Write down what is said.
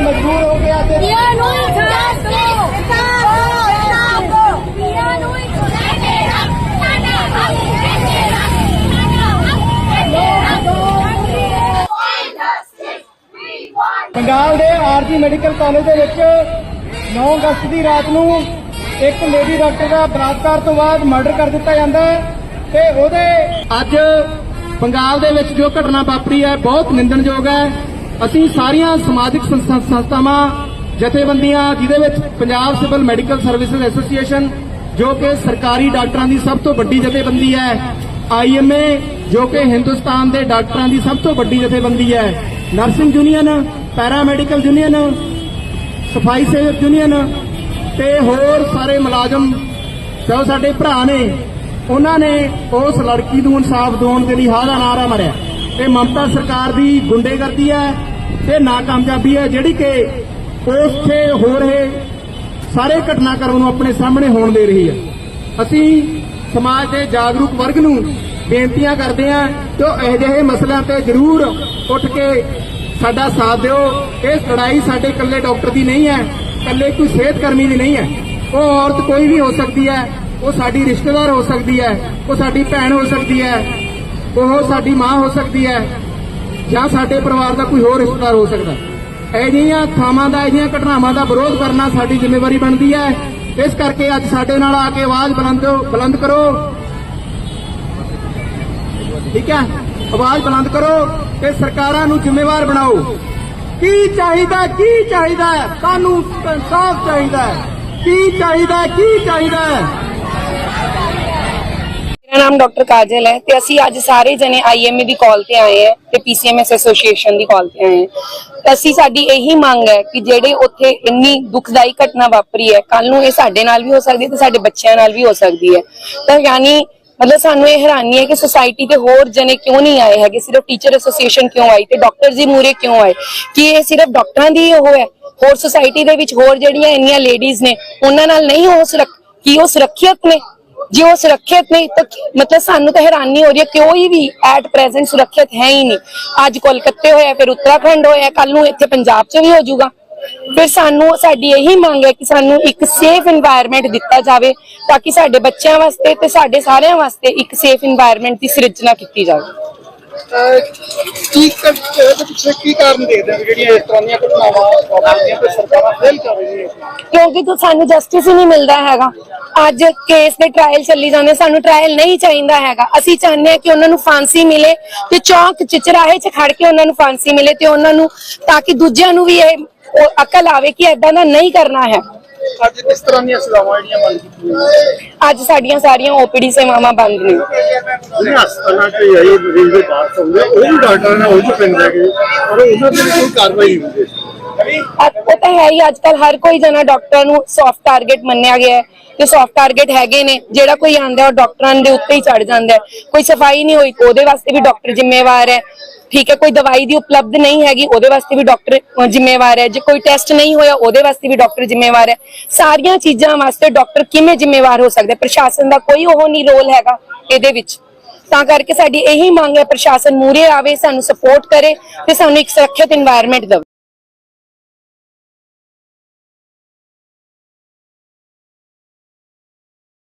ਹੱਕ ਹੈ ਤੇਰਾ। ਬੰਗਾਲ ਦੇ ਆਰਜੀ ਮੈਡੀਕਲ ਕਾਲਜ ਦੇ ਵਿੱਚ 9 ਅਗਸਤ ਦੀ ਰਾਤ ਨੂੰ ਇੱਕ ਲੇਡੀ ਡਾਕਟਰ ਦਾ ਬਲਾਤਕਾਰ ਤੋਂ ਬਾਅਦ ਮਰਡਰ ਕਰ ਦਿੱਤਾ ਜਾਂਦਾ ਹੈ ਤੇ ਉਹਦੇ ਅੱਜ ਬੰਗਾਲ ਦੇ ਵਿੱਚ ਜੋ ਘਟਨਾ ਵਾਪਰੀ ਹੈ ਬਹੁਤ ਨਿੰਦਣਯੋਗ ਹੈ। ਅਸੀਂ ਸਾਰੀਆਂ ਸਮਾਜਿਕ ਸੰਸਥਾਵਾਂ, ਜਥੇਬੰਦੀਆਂ, ਜਿਹਦੇ ਵਿੱਚ Punjab civil medical services association ਜੋ ਕਿ ਸਰਕਾਰੀ ਡਾਕਟਰਾਂ ਦੀ ਸਭ ਤੋਂ ਵੱਡੀ ਜਥੇਬੰਦੀ ਹੈ ਆਈਐਮਏ ਜੋ ਕਿ ਹਿੰਦੁਸਤਾਨ ਦੇ ਡਾਕਟਰਾਂ ਦੀ ਸਭ ਤੋਂ ਵੱਡੀ ਜਥੇਬੰਦੀ ਹੈ, ਨਰਸਿੰਗ ਯੂਨੀਅਨ, ਪੈਰਾਮੈਡੀਕਲ ਯੂਨੀਅਨ, ਸਫ਼ਾਈ ਸੇਵਕ ਯੂਨੀਅਨ ਤੇ ਹੋਰ ਸਾਰੇ ਮੁਲਾਜ਼ਮ, ਜੋ ਸਾਡੇ ਭਰਾ ਨੇ, ਉਹਨਾਂ ਨੇ ਉਸ ਲੜਕੀ ਨੂੰ ਇਨਸਾਫ ਦਿਵਾਉਣ ਦੇ ਲਈ ਹਾਰਾ ਦਾ ਨਾਰਾ ਮਾਰਿਆ। ਇਹ ਮਮਤਾ ਸਰਕਾਰ ਦੀ ਗੁੰਡੇਗਰਦੀ ਹੈ ਤੇ ਨਾਕਾਮਯਾਬੀ ਹੈ ਜਿਹੜੀ ਕਿ ਉਸ ਹੋ ਰਹੇ ਸਾਰੇ ਘਟਨਾਕ੍ਰਮ ਨੂੰ ਆਪਣੇ ਸਾਹਮਣੇ ਹੋਣ ਦੇ ਰਹੀ ਹੈ। ਅਸੀਂ ਸਮਾਜ ਦੇ ਜਾਗਰੂਕ ਵਰਗ ਨੂੰ ਬੇਨਤੀਆਂ ਕਰਦੇ ਹਾਂ ਕਿ ਉਹ ਅਜਿਹੇ ਮਸਲਿਆਂ ਤੇ ਜ਼ਰੂਰ ਉੱਠ ਕੇ ਸਾਡਾ ਸਾਥ ਦਿਓ। ਇਹ ਲੜਾਈ ਸਾਡੇ ਇਕੱਲੇ ਡਾਕਟਰ ਦੀ ਨਹੀਂ ਹੈ, ਇਕੱਲੇ ਕੋਈ ਸਿਹਤ ਕਰਮੀ ਦੀ ਨਹੀਂ ਹੈ। ਉਹ ਔਰਤ ਕੋਈ ਵੀ ਹੋ ਸਕਦੀ ਹੈ, ਉਹ ਸਾਡੀ ਰਿਸ਼ਤੇਦਾਰ ਹੋ ਸਕਦੀ ਹੈ, ਉਹ ਸਾਡੀ ਭੈਣ ਹੋ ਸਕਦੀ ਹੈ, ਉਹ ਸਾਡੀ ਮਾਂ ਹੋ ਸਕਦੀ ਹੈ। ਜਾਂ ਸਾਡੇ ਪਰਿਵਾਰ ਦਾ ਕੋਈ ਹੋਰ ਰਿਸ਼ਤੇਦਾਰ ਹੋ ਸਕਦਾ। ਇਹ ਜਿਹੀਆਂ ਥਾਵਾਂ ਦਾ ਇਹ ਜਿਹੀਆਂ ਘਟਨਾਵਾਂ ਦਾ ਵਿਰੋਧ ਕਰਨਾ ਸਾਡੀ ਜ਼ਿੰਮੇਵਾਰੀ ਬਣਦੀ ਹੈ। ਇਸ ਕਰਕੇ ਅੱਜ ਸਾਡੇ ਨਾਲ ਆ ਕੇ ਆਵਾਜ਼ ਬੁਲੰਦ ਬੁਲੰਦ ਕਰੋ। ਠੀਕ ਹੈ? ਆਵਾਜ਼ ਬੁਲੰਦ ਕਰੋ ਤੇ ਸਰਕਾਰਾਂ ਨੂੰ ਜ਼ਿੰਮੇਵਾਰ ਬਣਾਓ। ਕੀ ਚਾਹੀਦਾ ਕੀ ਚਾਹੀਦਾ? ਹੈ? ਸਾਨੂੰ ਇਨਸਾਫ ਚਾਹੀਦਾ ਕੀ ਚਾਹੀਦਾ ਕੀ ਚਾਹੀਦਾ ਮੇਰਾ ਨਾਮ ਡਾਕਟਰ ਕਾਜਲ ਹੈ ਤੇ ਅਸੀਂ ਅੱਜ ਸਾਰੇ ਜਣੇ ਆਈਐਮਏ ਦੀ ਕਾਲ ਤੇ ਆਏ ਹਾਂ ਤੇ ਪੀਸੀਐਮਐਸ ਐਸੋਸੀਏਸ਼ਨ ਦੀ ਕਾਲ ਤੇ ਆਏ ਹਾਂ। ਤਾਂ ਅਸੀਂ ਸਾਡੀ ਇਹੀ ਮੰਗ ਹੈ ਕਿ ਜਿਹੜੇ ਉੱਥੇ ਇੰਨੀ ਦੁਖਦਾਈ ਘਟਨਾ ਵਾਪਰੀ ਹੈ ਕੱਲ ਨੂੰ ਇਹ ਸਾਡੇ ਨਾਲ ਵੀ ਹੋ ਸਕਦੀ ਹੈ ਤੇ ਸਾਡੇ ਬੱਚਿਆਂ ਨਾਲ ਵੀ ਹੋ ਸਕਦੀ ਹੈ। ਤਾਂ ਯਾਨੀ ਮਤਲਬ ਸਾਨੂੰ ਇਹ ਹੈਰਾਨੀ ਹੈ ਕਿ ਸੁਸਾਇਟੀ ਦੇ ਹੋਰ ਜਣੇ ਕਿਉਂ ਨਹੀਂ ਆਏ ਹੈਗੇ? ਸਿਰਫ ਟੀਚਰ ਐਸੋਸੀਏਸ਼ਨ ਕਿਉਂ ਆਈ ਤੇ ਡਾਕਟਰ ਜੀ ਮੂਰੇ ਕਿਉਂ ਆਏ? ਕਿ ਇਹ ਸਿਰਫ ਡਾਕਟਰਾਂ ਦੀ ਉਹ ਹੈ? ਹੋਰ ਸੁਸਾਇਟੀ ਦੇ ਵਿੱਚ ਹੋਰ ਜਿਹੜੀਆਂ ਇੰਨੀਆਂ ਲੇਡੀਜ਼ ਨੇ, ਉਹਨਾਂ ਨਾਲ ਨਹੀਂ ਹੋ ਸੁਰੱਖ, ਕੀ ਉਹ ਸੁਰੱਖਿਅਤ ਨੇ? ਜੇ ਉਹ ਸੁਰੱਖਿਅਤ ਨਹੀਂ, ਤਾਂ ਮਤਲਬ ਸਾਨੂੰ ਤਾਂ ਹੈਰਾਨੀ ਹੋ ਰਹੀ ਹੈ ਕੋਈ ਵੀ ਐਟ ਪ੍ਰੈਜ਼ੈਂਟ ਸੁਰੱਖਿਅਤ ਹੈ ਹੀ ਨਹੀਂ? ਅੱਜ ਕੋਲਕਾਤੇ ਹੋਇਆ, ਫਿਰ ਉੱਤਰਾਖੰਡ ਹੋਇਆ ਕੱਲ ਨੂੰ ਇੱਥੇ ਪੰਜਾਬ 'ਚ ਵੀ ਹੋ ਜਾਊਗਾ। ਫਿਰ ਸਾਨੂੰ, ਸਾਡੀ ਇਹੀ ਮੰਗ ਹੈ ਕਿ ਸਾਨੂੰ ਇੱਕ ਸੇਫ এনवायरमेंट ਦਿੱਤਾ ਜਾਵੇ, ਤਾਂ ਕਿ ਸਾਡੇ ਬੱਚਿਆਂ ਵਾਸਤੇ ਤੇ ਸਾਡੇ ਸਾਰਿਆਂ ਵਾਸਤੇ ਇੱਕ ਸੇਫ এনवायरमेंट ਦੀ ਸਿਰਜਣਾ ਕੀਤੀ ਜਾਵੇ। ਕੀ ਕ- ਪਿੱਛੇ ਕੀ ਕਾਰਨ ਦੇਖਦੇ ਹੋ ਜਿਹੜੀਆਂ ਇਸ ਤਰ੍ਹਾਂ ਦੀਆਂ ਘਟਨਾਵਾਂ ਵਾਪਰਦੀਆਂ ਤੇ ਸਰਕਾਰਾਂ ਫੇਲ ਕਰ ਰਹੀਆਂ ਕਿਉਂਕਿ ਤੂੰ ਸਾਨੂੰ ਜਸਟਿਸ ਹੀ ਨਹੀਂ ਮਿਲਦਾ ਹੈਗਾ। ਅੱਜ ਕੇਸ ਦੇ ਟ੍ਰਾਇਲ ਚੱਲੀ ਜਾਂਦੇ, ਸਾਨੂੰ ਟ੍ਰਾਇਲ ਨਹੀਂ ਚਾਹੀਦਾ ਹੈਗਾ। ਅਸੀਂ ਚਾਹੁੰਦੇ ਹਾਂ ਕਿ ਉਹਨਾਂ ਨੂੰ ਫਾਂਸੀ ਮਿਲੇ ਤੇ ਚੌਂਕ ਚਿਚਰਾਹੇ 'ਚ ਖੜ ਕੇ ਉਹਨਾਂ ਨੂੰ ਫਾਂਸੀ ਮਿਲੇ ਤੇ ਉਹਨਾਂ ਨੂੰ ਤਾਂ ਕਿ ਦੂਜਿਆਂ ਨੂੰ ਵੀ ਇਹ ਅਕਲ ਆਵੇ ਕਿ ਐਦਾਂ ਦਾ ਨਹੀਂ ਕਰਨਾ ਹੈ। ਅੱਜ ਕਿਸ ਤਰ੍ਹਾਂ ਦੀਆਂ ਸਜ਼ਾਵਾਂ ਜਿਹੜੀਆਂ ਮੰਗ ਕੀਤੀਆਂ ਅੱਜ ਸਾਡੀਆਂ ਸਾਰੀਆਂ ਓਪੀਡੀ ਸੇਵਾਵਾਂ ਬੰਦ ਨੇ। ਜਿਹੜੇ ਹਸਪਤਾਲਾਂ 'ਚ ਆਈ ਮਰੀਜ਼ ਦੇ ਬਾਹਰ ਹੁੰਦੇ ਉਹ ਵੀ ਡਾਕਟਰਾਂ ਨੇ ਉਹ ਵੀ ਪਿੰਡ ਹੈਗੇ ਪਰ ਉਹਨਾਂ ਤੇ ਕੋਈ ਕਾਰਵਾਈ ਨਹੀਂ ਹੁੰਦੀ। ਉਹ ਤਾਂ ਹੈ ਹੀ ਅੱਜ ਕੱਲ ਹਰ ਕੋਈ ਜਣਾ ਡਾਕਟਰ ਨੂੰ ਸੌਫਟ ਟਾਰਗੇਟ ਮੰਨਿਆ ਗਿਆ ਹੈ। ਤੇ ਸੌਫਟ ਟਾਰਗੇਟ ਹੈਗੇ ਨੇ, ਜਿਹੜਾ ਕੋਈ ਆਂਦਾ ਉਹ ਡਾਕਟਰਾਂ ਦੇ ਉੱਤੇ ਹੀ ਚੜ ਜਾਂਦਾ ਹੈ। ਕੋਈ ਸਫ਼ਾਈ ਨਹੀਂ ਹੋਈ, ਉਹਦੇ ਵਾਸਤੇ ਵੀ ਡਾਕਟਰ ਜ਼ਿੰਮੇਵਾਰ ਹੈ। ਠੀਕ ਹੈ, ਕੋਈ ਦਵਾਈ ਦੀ ਉਪਲਬਧ ਨਹੀਂ ਹੈਗੀ, ਉਹਦੇ ਵਾਸਤੇ ਵੀ ਡਾਕਟਰ ਜ਼ਿੰਮੇਵਾਰ ਹੈ। ਜੇ ਕੋਈ ਟੈਸਟ ਨਹੀਂ ਹੋਇਆ, ਉਹਦੇ ਵਾਸਤੇ ਵੀ ਡਾਕਟਰ ਜ਼ਿੰਮੇਵਾਰ ਹੈ। ਸਾਰੀਆਂ ਚੀਜ਼ਾਂ ਵਾਸਤੇ ਡਾਕਟਰ ਕਿਵੇਂ ਜ਼ਿੰਮੇਵਾਰ ਹੋ ਸਕਦਾ? ਪ੍ਰਸ਼ਾਸਨ ਦਾ ਕੋਈ ਉਹ ਨਹੀਂ ਰੋਲ ਹੈਗਾ ਇਹਦੇ ਵਿੱਚ। ਤਾਂ ਕਰਕੇ ਸਾਡੀ ਇਹੀ ਮੰਗ ਹੈ, ਪ੍ਰਸ਼ਾਸਨ ਮੂਰੇ ਆਵੇ, ਸਾਨੂੰ ਸਪੋਰਟ ਕਰੇ ਤੇ ਸਾਨੂੰ ਇੱਕ ਸੁਰੱਖਿਅਤ এনवायरमेंट ਦੇਵੇ।